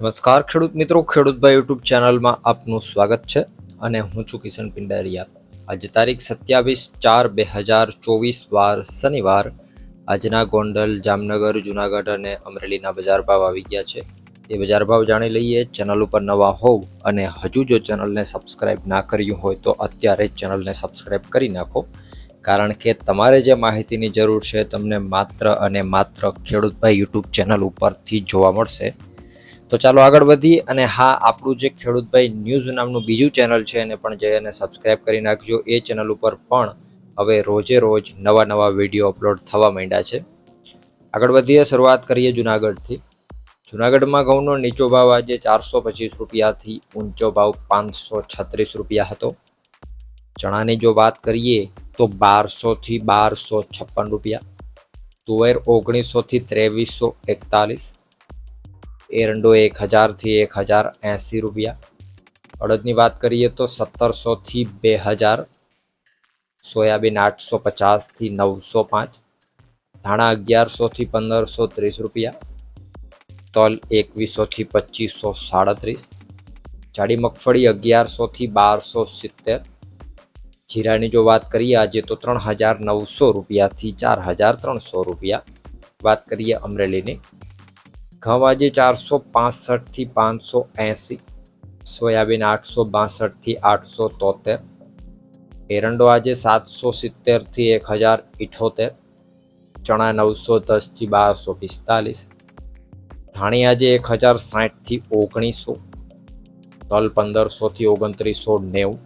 નમસ્કાર ખેડૂત મિત્રો ખેડૂતભાઈ યુટ્યુબ ચેનલમાં આપનું સ્વાગત છે અને હું છું કિશન પિંડારિયા. આજે તારીખ સત્યાવીસ ચાર બે હજાર ચોવીસ વાર શનિવાર. આજના ગોંડલ, જામનગર, જુનાગઢ અને અમરેલીના બજાર ભાવ આવી ગયા છે. એ બજાર ભાવ જાણી લઈએ, ચેનલ ઉપર નવા હોવ અને હજુ જો ચેનલને સબસ્ક્રાઈબ ના કર્યું હોય તો અત્યારે જ ચેનલને સબસ્ક્રાઈબ કરી નાખો. કારણ કે તમારે જે માહિતીની જરૂર છે, તમને માત્ર અને માત્ર ખેડૂતભાઈ યુટ્યુબ ચેનલ ઉપરથી જોવા મળશે. તો ચાલો આગળ વધીએ અને હા, આપણું જે ખેડૂતભાઈ ન્યૂઝ નામનું બીજું ચેનલ છે, એને પણ જઈ અને સબસ્ક્રાઈબ કરી નાખજો. એ ચેનલ ઉપર પણ હવે રોજે રોજ નવા નવા વીડિયો અપલોડ થવા માંડ્યા છે. આગળ વધીએ, શરૂઆત કરીએ જુનાગઢથી. જુનાગઢમાં ઘઉંનો નીચો ભાવ આજે ચારસો પચીસ રૂપિયાથી ઊંચો ભાવ પાંચસો છત્રીસ રૂપિયા હતો. ચણાની જો વાત કરીએ તો બારસોથી બારસો છપ્પન રૂપિયા, તુવેર ઓગણીસોથી ત્રેવીસો એકતાલીસ એરંડો એક હજારથી એક હજાર એંસી રૂપિયા અડદની વાત કરીએ તો સત્તરસોથી બે હજાર સોયાબીન આઠસો પચાસથી નવસો પાંચ ધાણા અગિયારસોથી પંદરસો ત્રીસ રૂપિયા તલ એકવીસોથી પચીસો સાડત્રીસ જાડી મગફળી અગિયારસોથી બારસો સિત્તેર જીરાની જો વાત કરીએ આજે તો ત્રણ હજાર નવસો રૂપિયાથી ચાર હજાર ત્રણસો રૂપિયા વાત કરીએ અમરેલીની ઘઉં આજે ચારસો પાસઠથી પાંચસો એંસી સોયાબીન આઠસો બાસઠથી આઠસો તોતેર એરંડો આજે સાતસો સિત્તેરથી એક હજાર ઇઠોતેર, ચણા નવસો દસથી બારસો પિસ્તાલીસ ધાણી આજે એક હજાર સાઠથી ઓગણીસો, તલ પંદરસોથી ઓગણત્રીસો નેવું,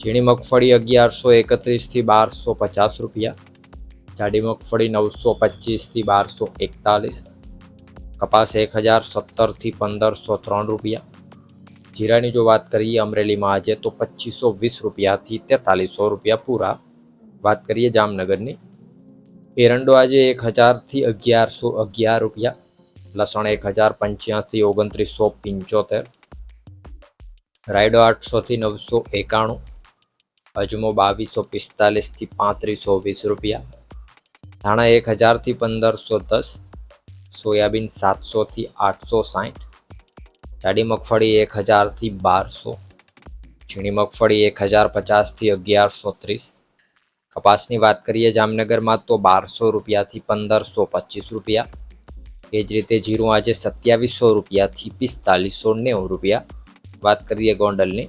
ઝીણી મગફળી અગિયારસો એકત્રીસથી બારસો પચાસ રૂપિયા, જાડી મગફળી નવસો પચીસથી બારસો એકતાલીસ કપાસ એક હજાર સત્તરથી પંદરસો ત્રણ રૂપિયા. જીરાની જો વાત કરીએ અમરેલીમાં આજે, તો પચીસો વીસ રૂપિયાથી તેતાલીસો રૂપિયા પૂરા. વાત કરીએ જામનગરની, એરંડો આજે એક હજારથી અગિયારસો અગિયાર રૂપિયા. લસણ એક હજાર પંચ્યાસી, ઓગણત્રીસો પંચોતેર. રાયડો આઠસોથી નવસો એકાણું. અજમો બાવીસો પિસ્તાલીસથી પાંત્રીસો વીસ રૂપિયા. ધાણા એક હજારથી પંદરસો દસ. સોયાબીન સાતસોથી આઠસો સાઠ જાડી મગફળી એક હજારથી બારસો, ઝીણી મગફળી એક હજાર પચાસથી અગિયારસો ત્રીસ. કપાસની વાત કરીએ જામનગરમાં તો બારસો રૂપિયાથી પંદરસો પચીસ રૂપિયા. એ જ રીતે જીરું આજે સત્યાવીસો રૂપિયાથી પિસ્તાલીસો નેવું રૂપિયા. વાત કરીએ ગોંડલની.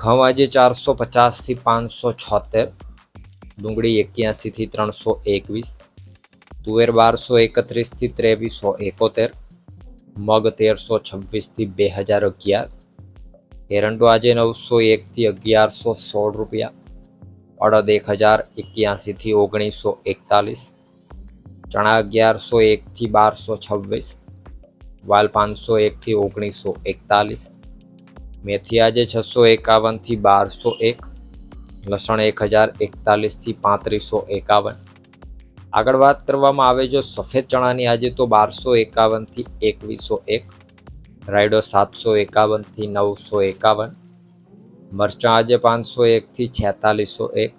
ઘઉં આજે ચારસો પચાસથી પાંચસો છોતેર, ડુંગળી એક્યાસીથી ત્રણસો એકવીસ તુવેર બારસો એકત્રીસથી ત્રેવીસો એકોતેર, મગ તેરસો છવ્વીસથી બે હજાર અગિયાર, એરંડો આજે નવસો એકથી અગિયારસો સોળ રૂપિયા, અડદ એક હજાર એક્યાસીથી ઓગણીસો એકતાલીસ, ચણા અગિયારસો એકથી બારસો છવ્વીસ, વાલ પાંચસો એકથી ઓગણીસો એકતાલીસ, મેથી આજે છસો એકાવનથી બારસો એક, લસણ એક હજાર એકતાલીસથી પાંત્રીસો એકાવન આગળ વાત કરવામાં આવે જો સફેદ ચણાની આજે તો બારસો એકાવનથી એકવીસો એક, રાયડો સાતસો એકાવનથી નવસો એકાવન, મરચાં આજે પાંચસો એકથી છેતાલીસો એક,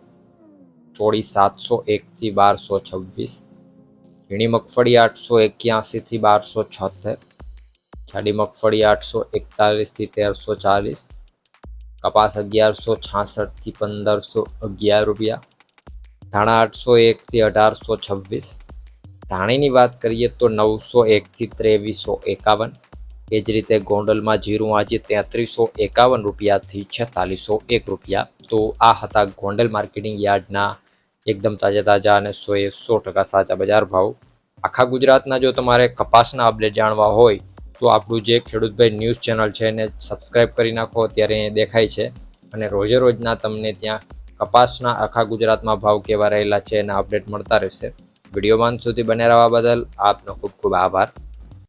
ચોળી સાતસો એકથી બારસો છવ્વીસ, ઝીણી મગફળી આઠસો એક્યાસીથી બારસો છોતેર, જાડી મગફળી આઠસો એકતાલીસથી તેરસો ચાલીસ, કપાસ અગિયારસો છાસઠથી પંદરસો અગિયાર રૂપિયા ધાણા આઠસો એકથી અઢારસો છવ્વીસ. ધાણીની વાત કરીએ તો નવસો એકથી ત્રેવીસો એકાવન. એ જ રીતે ગોંડલમાં જીરું આજે તેત્રીસો એકાવન રૂપિયાથી છેતાલીસો એક રૂપિયા. તો આ હતા ગોંડલ માર્કેટિંગ યાર્ડના એકદમ તાજા તાજા અને સો એ સો ટકા સાચા બજાર ભાવ. આખા ગુજરાતના જો તમારે કપાસના અપડેટ જાણવા હોય, તો આપણું જે ખેડૂતભાઈ ન્યૂઝ ચેનલ છે એને સબસ્ક્રાઈબ કરી નાખો, અત્યારે દેખાય છે. અને રોજે રોજના તમને ત્યાં કપાસના આખા ગુજરાતમાં ભાવ કેવા રહેલા છે એના અપડેટ મળતા રહેશે. વિડીયોમાં સુધી બને રહેવા બદલ આપનો ખૂબ ખૂબ આભાર.